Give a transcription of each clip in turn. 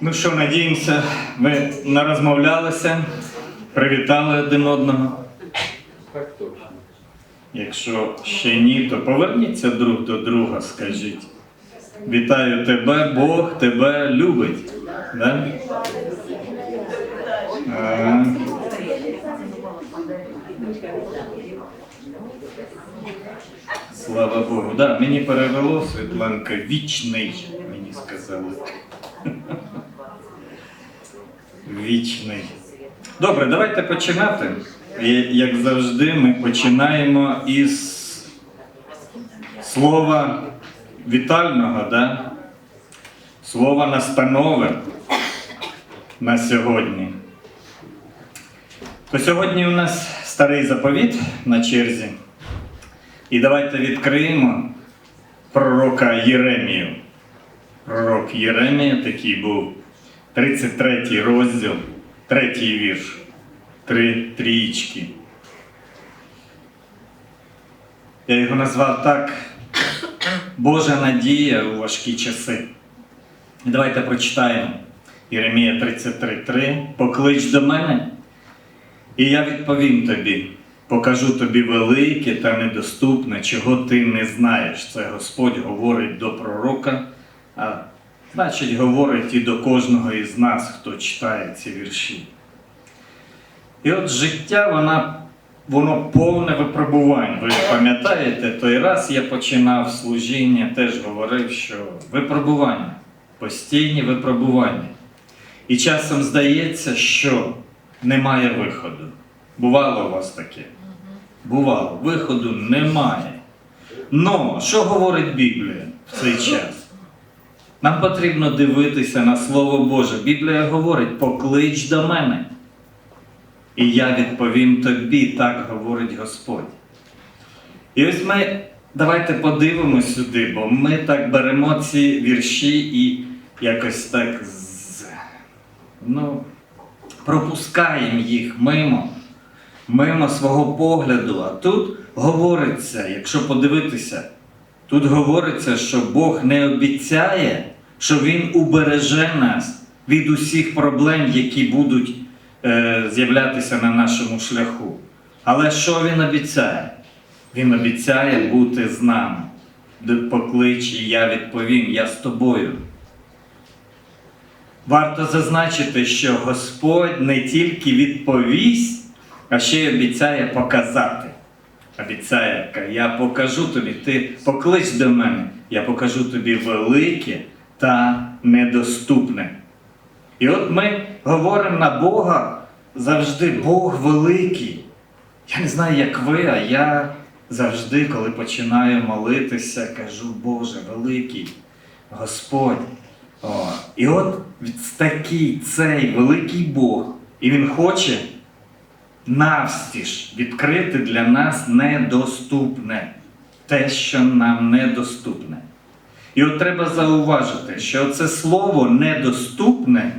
Ну що, надіємося, ви нарозмовлялися, привітали один одного. Так точно. Якщо ще ні, то поверніться друг до друга, скажіть. Вітаю тебе, Бог тебе любить. Да? А, Слава Богу. Да, мені перевело Світланка вічний, мені сказали. Вічний. Добре, давайте починати. Як завжди, ми починаємо із слова вітального, да? слова настанови на сьогодні. То сьогодні у нас старий заповіт на черзі. І давайте відкриємо пророка Єремію. Пророк Єремія такий був 33 розділ, третій вірш. Три трієчки. Я його назвав так Божа надія у важкі часи. Давайте прочитаємо Єремія 33.3. Поклич до мене, і я відповім тобі. Покажу тобі велике та недоступне, чого ти не знаєш. Це Господь говорить до пророка, значить, говорить і до кожного із нас, хто читає ці вірші. І от життя, вона, воно повне випробувань. Ви пам'ятаєте, той раз я починав служіння, теж говорив, що випробування, постійні випробування. І часом здається, що немає виходу. Бувало у вас таке? Бувало, виходу немає. Но що говорить Біблія в цей час? Нам потрібно дивитися на Слово Боже. Біблія говорить: поклич до мене. І я відповім тобі, так говорить Господь. І ось ми давайте подивимось сюди, бо ми так беремо ці вірші і якось так ну, пропускаємо їх мимо, мимо свого погляду. А тут говориться, якщо подивитися, тут говориться, що Бог не обіцяє, що Він убереже нас від усіх проблем, які будуть е, з'являтися на нашому шляху. Але що він обіцяє? Він обіцяє бути з нами. Поклич, і я відповім, я з тобою. Варто зазначити, що Господь не тільки відповість, а ще й обіцяє показати. Обіцяє, я покажу тобі, ти поклич до мене, я покажу тобі велике та недоступне. І от ми говоримо на Бога завжди Бог великий. Я не знаю, як ви, а я завжди, коли починаю молитися, кажу, Боже великий, Господь. О, і от такий цей великий Бог, і Він хоче навстіж відкрити для нас недоступне, те, що нам недоступне. І от треба зауважити, що це слово недоступне,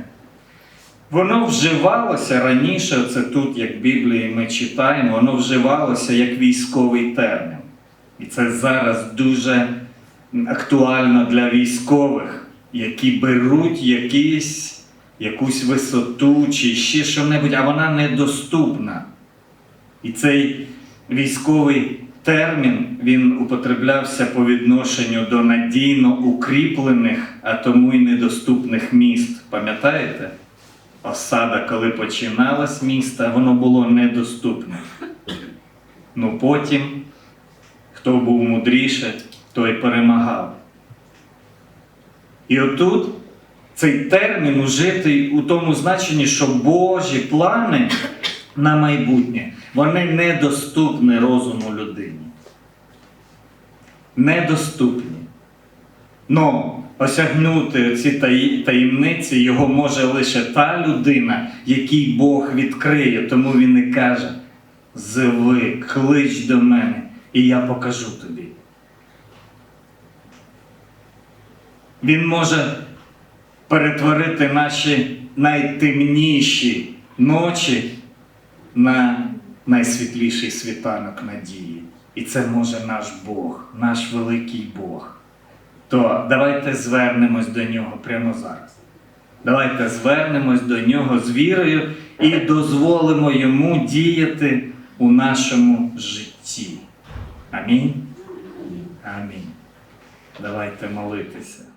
воно вживалося раніше, це тут, як в Біблії ми читаємо, воно вживалося як військовий термін. І це зараз дуже актуально для військових, які беруть якісь, якусь висоту чи ще що-небудь, а вона недоступна. І цей військовий термін він употреблявся по відношенню до надійно укріплених, а тому й недоступних міст. Пам'ятаєте? Осада, коли починалась міста, воно було недоступне. Ну потім, хто був мудріше, той перемагав. І отут цей термін ужитий у тому значенні, що Божі плани на майбутнє, вони недоступні розуму людині. Недоступні. Но осягнути ці таємниці його може лише та людина, якій Бог відкриє, тому він і каже: Зви, клич до мене, і я покажу тобі. Він може перетворити наші найтемніші ночі на найсвітліший світанок надії. І це може наш Бог, наш великий Бог. То давайте звернемось до нього прямо зараз. Давайте звернемось до нього з вірою і дозволимо йому діяти у нашому житті. Амінь. Амінь. Давайте молитися.